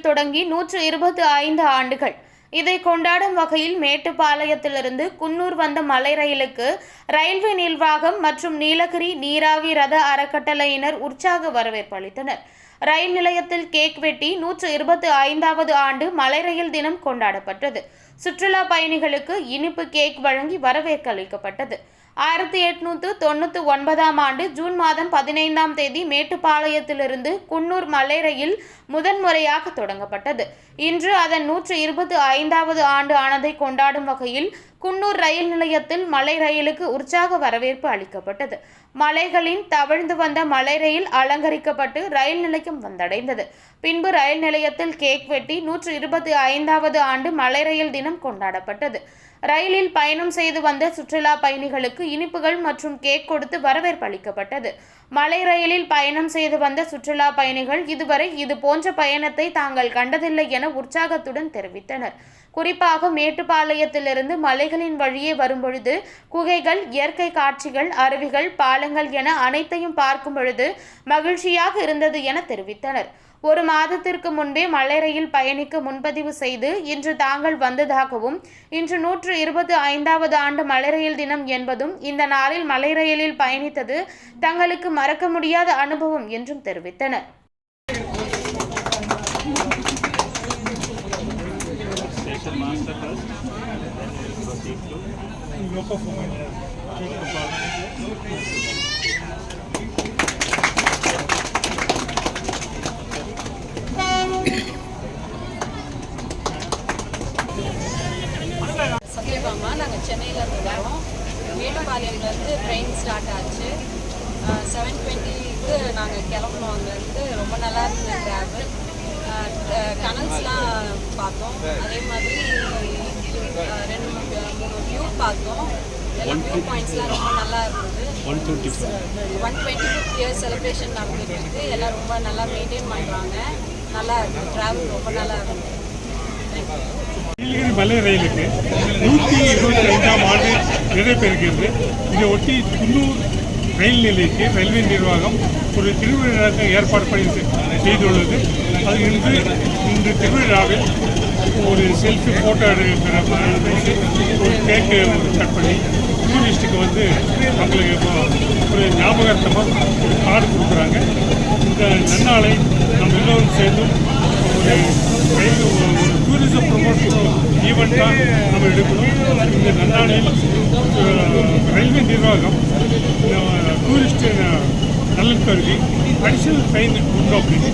தொடங்கி நூற்று இருபத்தி ஐந்து ஆண்டுகள். இதை கொண்டாடும் வகையில் மேட்டுப்பாளையத்திலிருந்து குன்னூர் வந்த மலை ரயிலுக்கு ரயில்வே நிர்வாகம் மற்றும் நீலகிரி நீராவி ரத அறக்கட்டளையினர் உற்சாக வரவேற்பு அளித்தனர். ரயில் நிலையத்தில் கேக் வெட்டி நூற்று இருபத்தி ஐந்தாவது ஆண்டு மலை ரயில் தினம் கொண்டாடப்பட்டது. சுற்றுலா பயணிகளுக்கு இனிப்பு கேக் வழங்கி வரவேற்பு அளிக்கப்பட்டது. ஆயிரத்தி எட்நூத்து தொண்ணூற்றி ஒன்பதாம் ஆண்டு ஜூன் மாதம் பதினைந்தாம் தேதி மேட்டுப்பாளையத்திலிருந்து குன்னூர் மலை ரயில் முதன்முறையாக தொடங்கப்பட்டது. இன்று அதன் நூற்று இருபத்தி ஐந்தாவது ஆண்டு ஆனதை கொண்டாடும் வகையில் குன்னூர் ரயில் நிலையத்தில் மலை ரயிலுக்கு உற்சாக வரவேற்பு அளிக்கப்பட்டது. மலைகளின் தவழ்ந்து வந்த மலை ரயில் அலங்கரிக்கப்பட்டு ரயில் நிலையம் வந்தடைந்தது. பின்பு ரயில் நிலையத்தில் கேக் வெட்டி நூற்று இருபத்தி ஐந்தாவது ஆண்டு மலை ரயில் தினம் கொண்டாடப்பட்டது. ரயிலில் பயணம் செய்து வந்த சுற்றுலா பயணிகளுக்கு இனிப்புகள் மற்றும் கேக் கொடுத்து வரவேற்பு அளிக்கப்பட்டது. மலை ரயிலில் பயணம் செய்து வந்த சுற்றுலா பயணிகள் இதுவரை இது போன்ற பயணத்தை தாங்கள் கண்டதில்லை என உற்சாகத்துடன் தெரிவித்தனர். குறிப்பாக மேட்டுப்பாளையத்திலிருந்து மலைகளின் வழியே வரும்பொழுது குகைகள் இயற்கை காட்சிகள் அருவிகள் பாலங்கள் என அனைத்தையும் பார்க்கும் பொழுது மகிழ்ச்சியாக இருந்தது என தெரிவித்தனர். ஒரு மாதத்திற்கு முன்பே மலை ரயில் பயணிக்க முன்பதிவு செய்து இன்று தாங்கள் வந்ததாகவும் இன்று நூற்று இருபத்தி ஐந்தாவது ஆண்டு மலை ரயில் தினம் என்பதும் இந்த நாளில் மலை ரயிலில் பயணித்தது தங்களுக்கு மறக்க முடியாத அனுபவம் என்றும் தெரிவித்தனர் Station master சத்யபாமா நாங்கள் சென்னையிலேருந்து வரோம். மேட்டுப்பாளையம்லேருந்து ட்ரெயின் ஸ்டார்ட் ஆச்சு. செவன் டுவெண்ட்டிக்கு நாங்கள் கிளம்புனோம் அங்கேருந்து. ரொம்ப நல்லா இருந்தது ட்ராவல் டனல்ஸ்லாம் பார்த்தோம். அதே மாதிரி ரெண்டு மூணு வியூ பார்த்தோம். எல்லாம் வியூ பாயிண்ட்ஸ்லாம் ரொம்ப நல்லா இருந்தது. One twenty one twenty fifth year celebration நடந்துட்டு இருக்கு எல்லாம் ரொம்ப நல்லா மெயின்டைன் பண்ணுறாங்க நல்லா இருக்குது ட்ராவல் ரொம்ப நல்லா இருந்தது தேங்க்யூ மலை ரயிலுக்கு நூற்றி இருபத்தி ஐந்தாம் ஆண்டு நிறைவேறுகிறது இதை ஒட்டி குன்னூர் ரயில் நிலையத்தை ரயில்வே நிர்வாகம் ஒரு திருவிழாவுக்கு ஏற்பாடு பண்ணி செ- செய்துள்ளது. அது இன்று இன்று திருவிழாவில் ஒரு செல்ஃபி ஃபோட்டோ எடுக்கிற மாதிரி ஒரு கேக்கு கட் பண்ணி டூரிஸ்ட்டுக்கு வந்து அவங்களுக்கு ஒரு ஞாபகார்த்தமாக ஒரு கார்டு கொடுக்குறாங்க. இந்த நன்னாளை நம்ம எல்லோரும் சேர்ந்து ஒரு ரயில் ஒரு டூரிசம் ப்ரொமோட் ப்ரொமோஷன் ஈவெண்ட்டாக நம்ம எடுக்கணும். இந்த நன்னாளில் ரயில்வே நிர்வாகம் டூரிஸ்ட்டு நலன் கருதி அடிஷனல் ட்ரெயின் அப்படின்னு.